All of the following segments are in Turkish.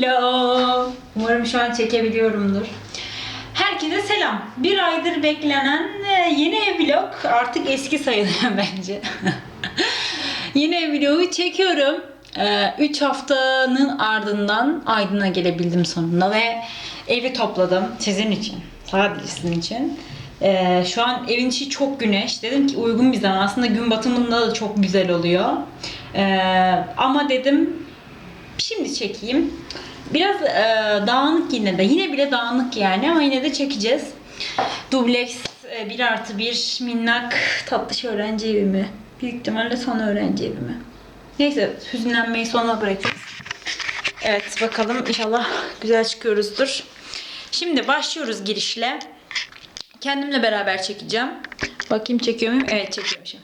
Hello. Umarım şu an çekebiliyorumdur. Herkese selam. Bir aydır beklenen e, yeni ev vlog artık eski sayılıyor bence. yeni ev vlogu çekiyorum. 3 haftanın ardından Aydın'a gelebildim sonunda ve evi topladım sizin için. Sadece sizin için. Ee, şu an evin içi çok güneş. Dedim ki uygun bir zaman. Aslında gün batımında da çok güzel oluyor. Ama dedim Şimdi çekeyim. Biraz e, dağınık yine de. Yine bile dağınık yani ama yine de çekeceğiz. Dubleks e, 1 artı 1 minnak tatlış öğrenci evi mi? Büyük ihtimalle son öğrenci evi mi? Neyse hüzünlenmeyi sona bırakıyoruz. Evet bakalım inşallah güzel çıkıyoruzdur. Şimdi başlıyoruz girişle. Kendimle beraber çekeceğim. Bakayım çekiyor muyum? Evet çekiyormuşum.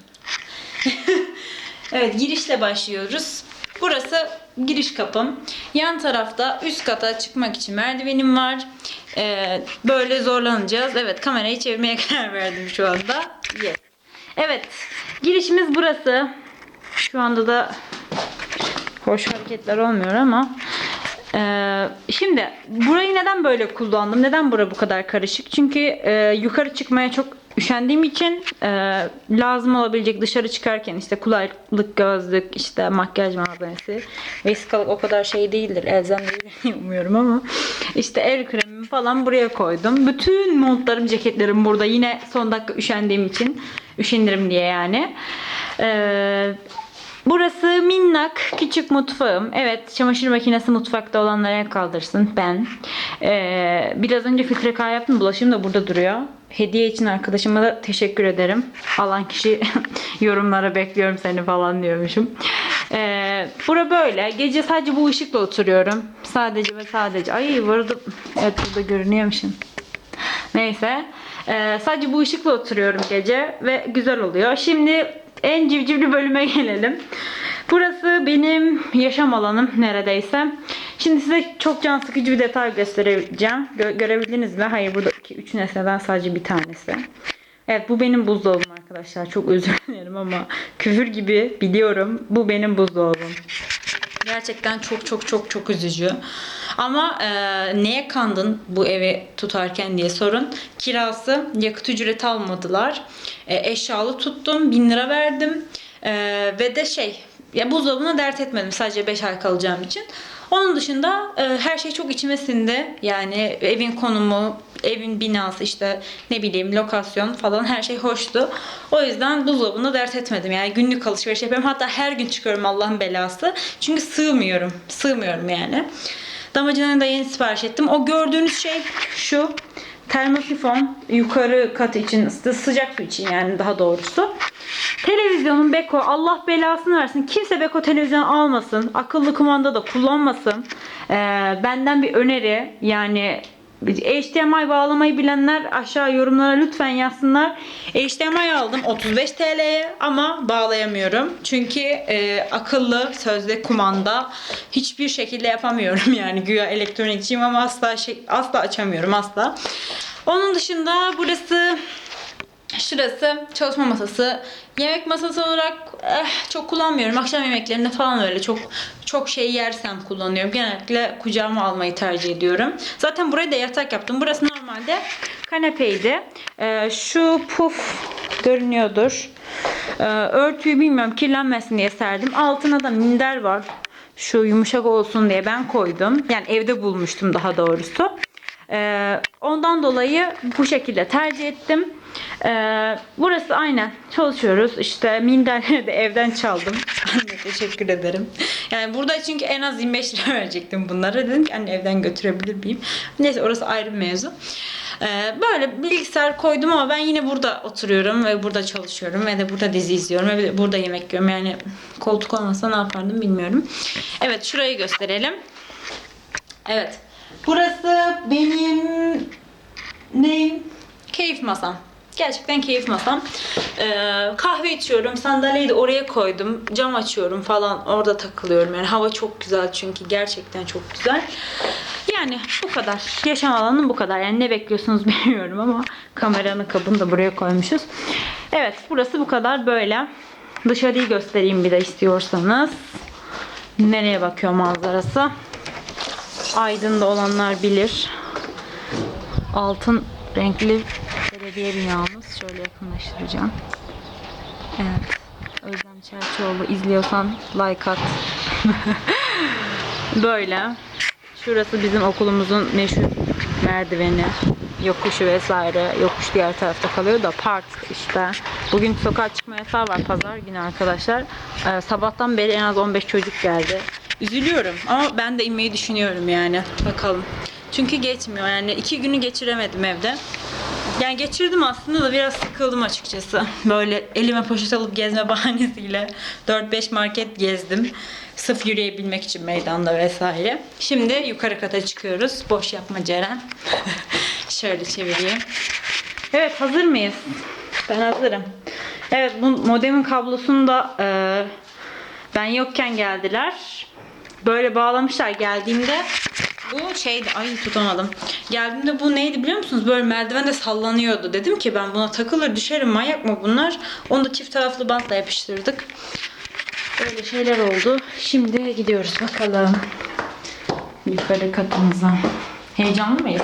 evet girişle başlıyoruz. Burası giriş kapım. Yan tarafta üst kata çıkmak için merdivenim var. Ee, böyle zorlanacağız. Evet kamerayı çevirmeye karar verdim şu anda. Yes. Evet girişimiz burası. Şu anda da hoş hareketler olmuyor ama ee, şimdi burayı neden böyle kullandım? Neden bura bu kadar karışık? Çünkü e, yukarı çıkmaya çok üşendiğim için e, lazım olabilecek dışarı çıkarken işte kulaklık, gözlük, işte makyaj malzemesi, vesikalık o kadar şey değildir. Elzem diye umuyorum ama işte el kremimi falan buraya koydum. Bütün montlarım, ceketlerim burada. Yine son dakika üşendiğim için üşenirim diye yani. Eee Burası minnak küçük mutfağım. Evet çamaşır makinesi mutfakta olanlara kaldırsın ben. Ee, biraz önce filtre kahve yaptım. Bulaşığım da burada duruyor. Hediye için arkadaşıma da teşekkür ederim. Alan kişi yorumlara bekliyorum seni falan diyormuşum. Ee, bura böyle. Gece sadece bu ışıkla oturuyorum. Sadece ve sadece. Ay vardı. Evet burada görünüyormuşum. Neyse. Ee, sadece bu ışıkla oturuyorum gece ve güzel oluyor. Şimdi en civcivli bölüme gelelim. Burası benim yaşam alanım neredeyse. Şimdi size çok can sıkıcı bir detay göstereceğim. Gö- görebildiniz mi? Hayır burada 2-3 nesneden sadece bir tanesi. Evet bu benim buzdolabım arkadaşlar. Çok özür dilerim ama küfür gibi biliyorum. Bu benim buzdolabım. Gerçekten çok çok çok çok üzücü. Ama e, neye kandın bu evi tutarken diye sorun. Kirası yakıt ücreti almadılar. E, eşyalı tuttum. 1000 lira verdim. E, ve de şey ya buzdolabına dert etmedim sadece 5 ay kalacağım için. Onun dışında e, her şey çok içime sindi. Yani evin konumu, evin binası işte ne bileyim lokasyon falan her şey hoştu. O yüzden buzdolabını dert etmedim. Yani günlük alışveriş yapıyorum. Hatta her gün çıkıyorum Allah'ın belası. Çünkü sığmıyorum. Sığmıyorum yani. Damacanayı da yeni sipariş ettim. O gördüğünüz şey şu. Termosifon yukarı kat için sı- sıcak su için yani daha doğrusu. Televizyonun Beko Allah belasını versin. Kimse Beko televizyon almasın. Akıllı kumanda da kullanmasın. Ee, benden bir öneri yani HDMI bağlamayı bilenler aşağı yorumlara lütfen yazsınlar. HDMI aldım 35 TL'ye ama bağlayamıyorum. Çünkü e, akıllı sözde kumanda hiçbir şekilde yapamıyorum yani güya elektronikçiyim ama asla şey, asla açamıyorum asla. Onun dışında burası Şurası çalışma masası. Yemek masası olarak eh, çok kullanmıyorum. Akşam yemeklerinde falan öyle çok çok şey yersem kullanıyorum. Genellikle kucağıma almayı tercih ediyorum. Zaten buraya da yatak yaptım. Burası normalde kanepeydi. Ee, şu puf görünüyordur. Ee, örtüyü bilmiyorum kirlenmesin diye serdim. Altına da minder var. Şu yumuşak olsun diye ben koydum. Yani evde bulmuştum daha doğrusu. Ee, ondan dolayı bu şekilde tercih ettim. Ee, burası aynen çalışıyoruz. İşte minderleri de evden çaldım. Anne teşekkür ederim. Yani burada çünkü en az 25 lira verecektim bunlara. Dedim ki anne evden götürebilir miyim? Neyse orası ayrı bir mevzu. Ee, böyle bilgisayar koydum ama ben yine burada oturuyorum ve burada çalışıyorum ve de burada dizi izliyorum ve burada yemek yiyorum. Yani koltuk olmasa ne yapardım bilmiyorum. Evet şurayı gösterelim. Evet. Burası benim neyim? Keyif masam. Gerçekten keyif masam. Ee, kahve içiyorum. Sandalyeyi de oraya koydum. Cam açıyorum falan. Orada takılıyorum. Yani hava çok güzel çünkü. Gerçekten çok güzel. Yani bu kadar. Yaşam alanım bu kadar. Yani ne bekliyorsunuz bilmiyorum ama kameranın kabını da buraya koymuşuz. Evet burası bu kadar böyle. Dışarıyı göstereyim bir de istiyorsanız. Nereye bakıyor manzarası? Aydın'da olanlar bilir. Altın renkli belediye binamız. Şöyle yakınlaştıracağım. Evet. Özlem Çerçioğlu izliyorsan like at. Böyle. Şurası bizim okulumuzun meşhur merdiveni. Yokuşu vesaire. Yokuş diğer tarafta kalıyor da park işte. Bugün sokağa çıkma yasağı var pazar günü arkadaşlar. Ee, sabahtan beri en az 15 çocuk geldi. Üzülüyorum ama ben de inmeyi düşünüyorum yani. Bakalım. Çünkü geçmiyor yani. iki günü geçiremedim evde. Yani geçirdim aslında da biraz sıkıldım açıkçası. Böyle elime poşet alıp gezme bahanesiyle 4-5 market gezdim. Sırf yürüyebilmek için meydanda vesaire. Şimdi yukarı kata çıkıyoruz. Boş yapma Ceren. Şöyle çevireyim. Evet hazır mıyız? Ben hazırım. Evet bu modemin kablosunu da e, ben yokken geldiler. Böyle bağlamışlar geldiğimde bu şeydi ay tutamadım. Geldiğimde bu neydi biliyor musunuz? Böyle merdivende sallanıyordu. Dedim ki ben buna takılır düşerim manyak mı bunlar? Onu da çift taraflı bantla yapıştırdık. Böyle şeyler oldu. Şimdi gidiyoruz bakalım. Yukarı katımıza. Heyecanlı mıyız?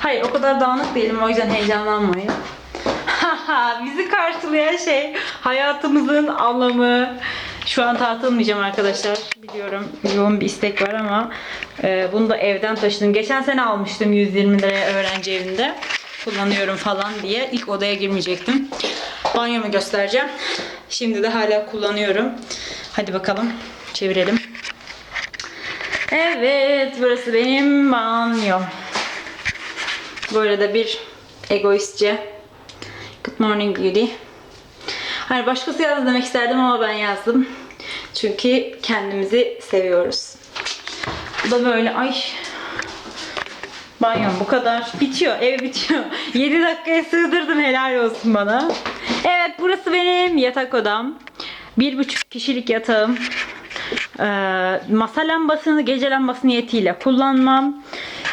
Hayır o kadar dağınık değilim o yüzden heyecanlanmayın. Haha, Bizi karşılayan şey hayatımızın anlamı. Şu an tartılmayacağım arkadaşlar. Biliyorum yoğun bir istek var ama e, bunu da evden taşıdım. Geçen sene almıştım 120 liraya öğrenci evinde. Kullanıyorum falan diye. İlk odaya girmeyecektim. Banyomu göstereceğim. Şimdi de hala kullanıyorum. Hadi bakalım çevirelim. Evet burası benim banyom. Böyle de bir egoistçe Good morning beauty. Hani başkası yazdı demek isterdim ama ben yazdım. Çünkü kendimizi seviyoruz. Bu da böyle ay Banyom bu kadar. Bitiyor. Ev bitiyor. 7 dakikaya sığdırdım. Helal olsun bana. Evet burası benim yatak odam. Bir buçuk kişilik yatağım. Ee, masa lambasını gece lambası niyetiyle kullanmam.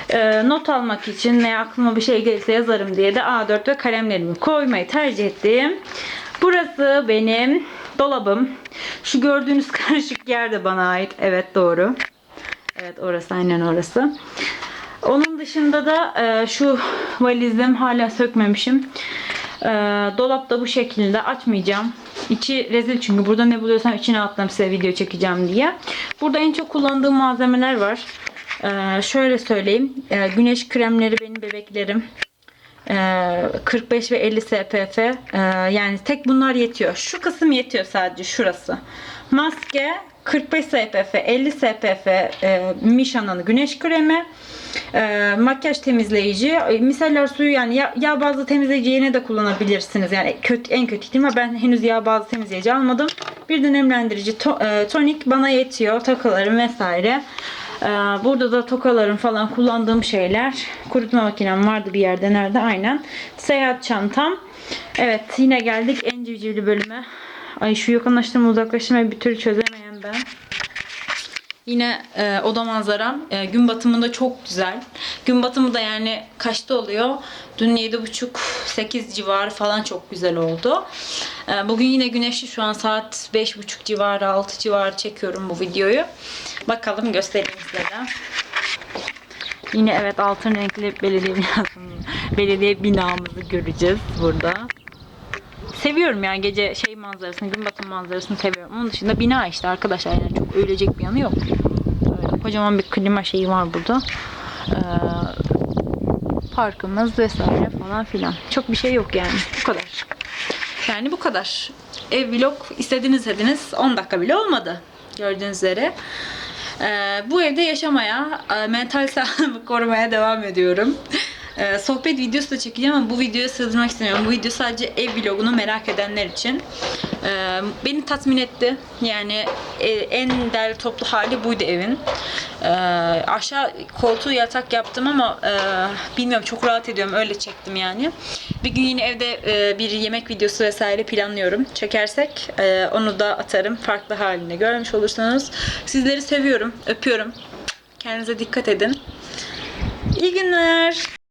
Ee, not almak için veya aklıma bir şey gelirse yazarım diye de A4 ve kalemlerimi koymayı tercih ettim. Burası benim dolabım. Şu gördüğünüz karışık yer de bana ait. Evet doğru. Evet orası aynen orası. Onun dışında da e, şu valizim hala sökmemişim. E, dolap da bu şekilde açmayacağım. İçi rezil çünkü burada ne buluyorsam içine atlarım size video çekeceğim diye. Burada en çok kullandığım malzemeler var. E, şöyle söyleyeyim. E, güneş kremleri benim bebeklerim. E, 45 ve 50 SPF. E, yani tek bunlar yetiyor. Şu kısım yetiyor sadece şurası. Maske 45 SPF, 50 SPF e, Misha'nın güneş kremi, e, makyaj temizleyici, e, miseller suyu yani yağ, yağ bazlı temizleyici yine de kullanabilirsiniz. Yani kötü, en kötü ihtimal ben henüz yağ bazlı temizleyici almadım. Bir de nemlendirici to, e, tonik bana yetiyor. Takılarım vesaire. E, burada da tokalarım falan kullandığım şeyler. Kurutma makinem vardı bir yerde. Nerede? Aynen. Seyahat çantam. Evet yine geldik en civcivli bölüme. Ay şu yakınlaştırma uzaklaştırmayı bir türlü çözemeyen ben. Yine e, oda manzaram e, gün batımında çok güzel. Gün batımı da yani kaçta oluyor? Dün 7.30-8 civarı falan çok güzel oldu. E, bugün yine güneşli şu an saat 5.30 civarı 6 civarı çekiyorum bu videoyu. Bakalım göstereyim size. Yine evet altın renkli belediye binamızı göreceğiz burada. Seviyorum yani gece şey manzarasını, gün batım manzarasını seviyorum. Onun dışında bina işte arkadaşlar yani çok öylecek bir yanı yok. Öyle kocaman bir klima şeyi var burada. Ee, parkımız vesaire falan filan. Çok bir şey yok yani. Bu kadar. Yani bu kadar. Ev vlog istediniz dediniz 10 dakika bile olmadı. Gördüğünüz üzere. Ee, bu evde yaşamaya, e, mental sağlığımı korumaya devam ediyorum. Ee, sohbet videosu da çekeceğim ama bu videoya sığdırmak istemiyorum. Bu video sadece ev vlogunu merak edenler için. Ee, beni tatmin etti. Yani e, en değerli toplu hali buydu evin. Ee, aşağı koltuğu yatak yaptım ama e, bilmiyorum çok rahat ediyorum. Öyle çektim yani. Bir gün yine evde e, bir yemek videosu vesaire planlıyorum. Çekersek onu da atarım. Farklı halini görmüş olursanız. Sizleri seviyorum. Öpüyorum. Kendinize dikkat edin. İyi günler.